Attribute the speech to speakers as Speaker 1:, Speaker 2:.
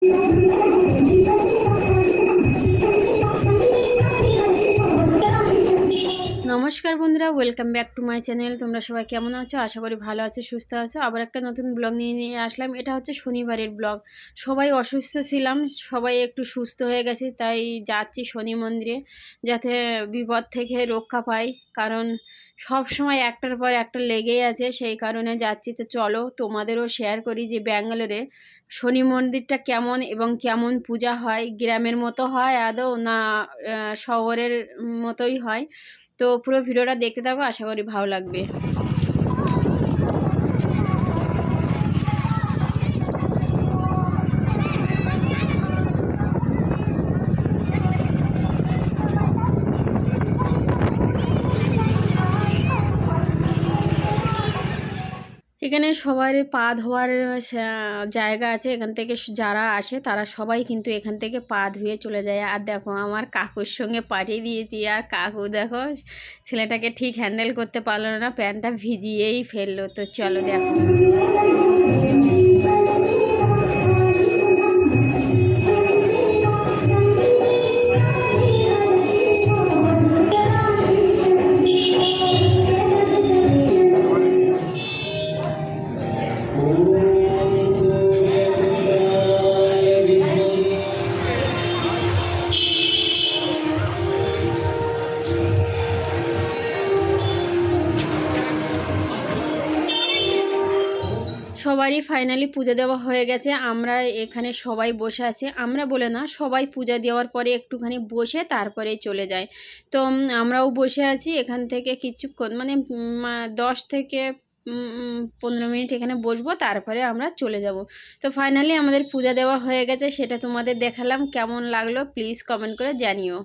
Speaker 1: Thank you. নমস্কার বন্ধুরা welcome back to my channel তোমরা সবাই কেমন আছো? আশা করি ভালো আছো, সুস্থ আছো। আবার একটা নতুন ব্লগ নিয়ে নিয়ে আসলাম। এটা হচ্ছে শনিবারের ব্লগ সবাই অসুস্থ ছিলাম, সবাই একটু সুস্থ হয়ে গেছে, তাই যাচ্ছি শনি মন্দিরে যাতে বিপদ থেকে রক্ষা পাই। কারণ সব সময় একটার পর একটা লেগেই আছে, সেই কারণে যাচ্ছি। তো চলো, তোমাদেরও শেয়ার করি যে ব্যাঙ্গালোরে শনি মন্দিরটা কেমন এবং কেমন পূজা হয়। গ্রামের মতো হয় আদৌ না শহরের মতোই হয়? তো পুরো ভিডিওটা দেখতে থাকো আশা করি ভালো লাগবে। এখানে সবার পা ধোয়ার জায়গা আছে। এখান থেকে যারা আসে তারা সবাই কিন্তু এখান থেকে পা ধুয়ে চলে যায়। আর দেখো, আমার কাকুর সঙ্গে পাঠিয়ে দিয়েছি। আর কাকু দেখো, ছেলেটাকে ঠিক হ্যান্ডেল করতে পারল না, প্যান্টটা ভিজিয়েই ফেলল। তো চলো দেখো। সবারই ফাইনালি পূজা দেওয়া হয়ে গেছে। আমরা এখানে সবাই বসে আছি। আমরা বলে না, সবাই পূজা দেওয়ার পরে একটুখানি বসে তারপরে চলে যায়। তো আমরাও বসে আছি। এখান থেকে কিছুক্ষণ মানে দশ থেকে পনেরো মিনিট এখানে বসবো, তারপরে আমরা চলে যাব। তো ফাইনালি আমাদের পূজা দেওয়া হয়ে গেছে, সেটা তোমাদের দেখালাম, কেমন লাগল প্লিজ কমেন্ট করে জানিও।